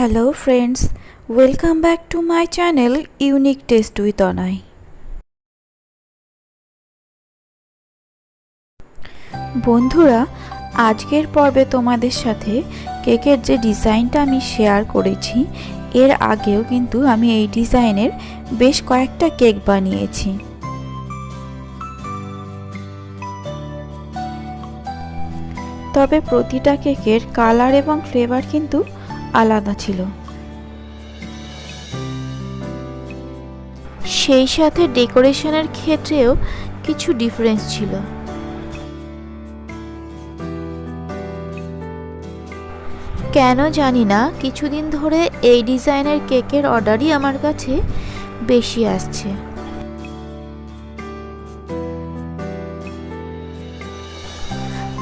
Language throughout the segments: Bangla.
Hello friends welcome back to my channel unique taste with Onai বন্ধুরা, আজকের পর্বে তোমাদের সাথে কেকের যে ডিজাইনটা আমি শেয়ার করেছি, এর আগেও কিন্তু আমি এই ডিজাইনের বেশ কয়েকটা কেক বানিয়েছি। তবে প্রতিটা কেকের কালার এবং ফ্লেভার কিন্তু আলাদা ছিল। সেই সাথে ডেকোরেশনের ক্ষেত্রেও কিছু ডিফারেন্স ছিল। কেন জানি না, কিছুদিন ধরে এই ডিজাইনের কেকের অর্ডারই আমার কাছে বেশি আসছে।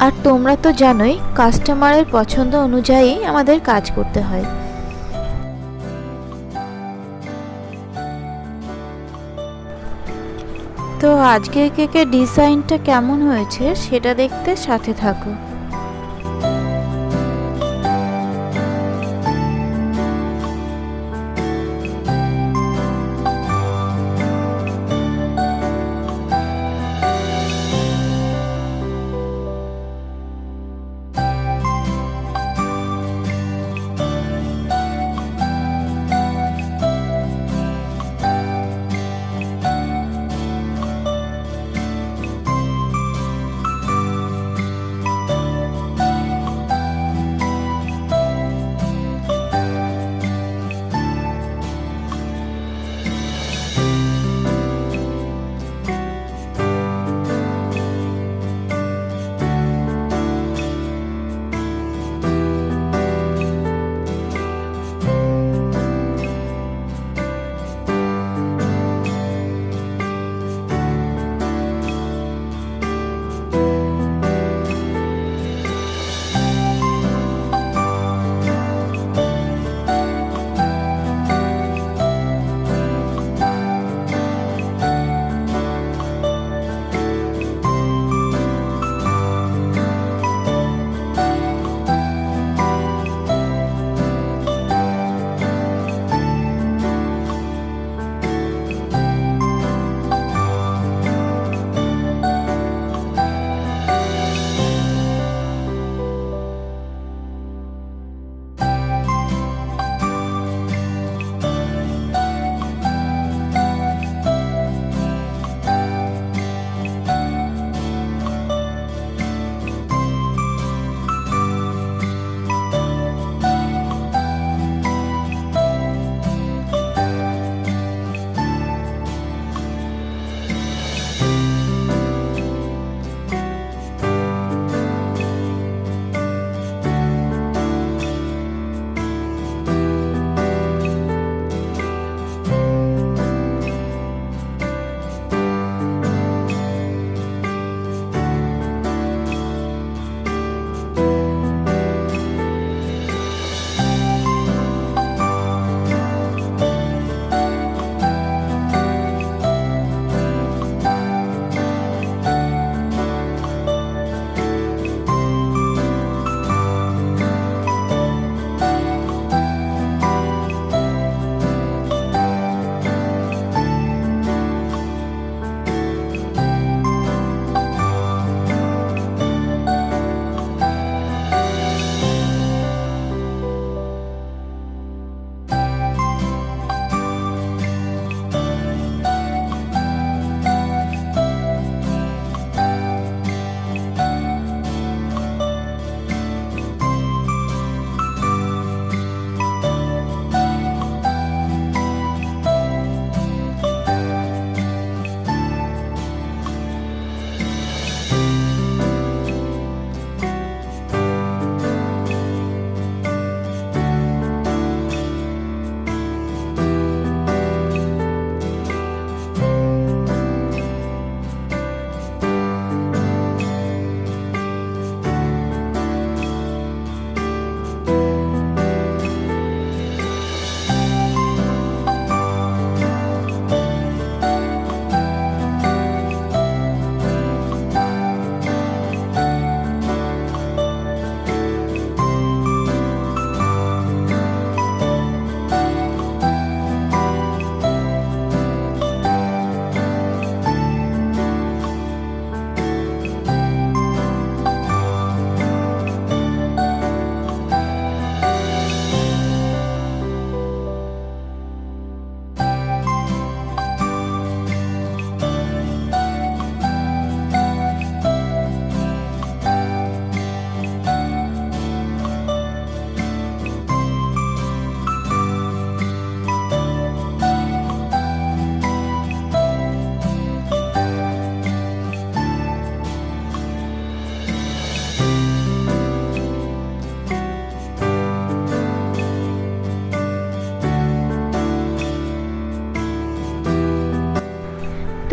আর তোমরা তো জানোই কাস্টমারের পছন্দ অনুযায়ী আমাদের কাজ করতে হয়। তো আজকের কেকের ডিজাইনটা কেমন হয়েছে, সেটা দেখতে সাথে থাকো।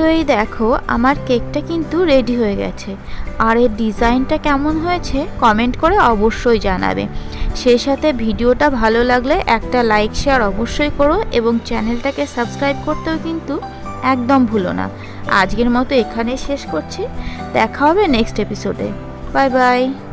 এই দেখো, আমার কেকটা কিন্তু রেডি হয়ে গেছে। আর এর ডিজাইনটা কেমন হয়েছে কমেন্ট করে অবশ্যই জানাবে। সেই সাথে ভিডিওটা ভালো লাগলে একটা লাইক শেয়ার অবশ্যই করো এবং চ্যানেলটাকে সাবস্ক্রাইব করতেও কিন্তু একদম ভুলো না। আজকের মতো এখানেই শেষ করছি। দেখা হবে নেক্সট এপিসোডে বাই বাই